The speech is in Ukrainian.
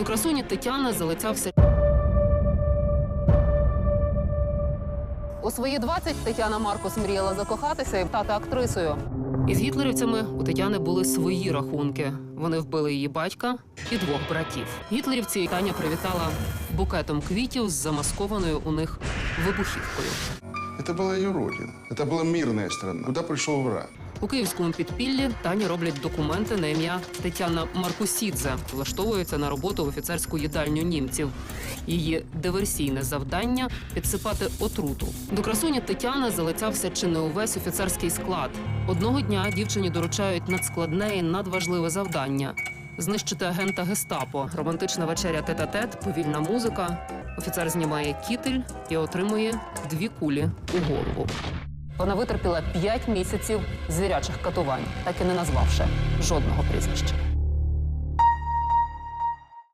До красуні Тетяни залицявся. У свої 20 Тетяна Маркус мріяла закохатися і стати актрисою. Із гітлерівцями у Тетяни були свої рахунки. Вони вбили її батька і двох братів. Гітлерівці Таня привітала букетом квітів з замаскованою у них вибухівкою. Это была ее родина. Это была мирная страна, куда пришел враг. У київському підпіллі Тані роблять документи на ім'я Тетяна Маркусідзе. Влаштовується на роботу в офіцерську їдальню німців. Її диверсійне завдання підсипати отруту. До красуні Тетяни залицявся чи не увесь офіцерський склад. Одного дня дівчині доручають надскладне і надважливе завдання. Знищити агента гестапо, романтична вечеря тет-а-тет, повільна музика. Офіцер знімає кітель і отримує дві кулі у голову. Вона витерпіла 5 місяців звірячих катувань, так і не назвавши жодного прізвища.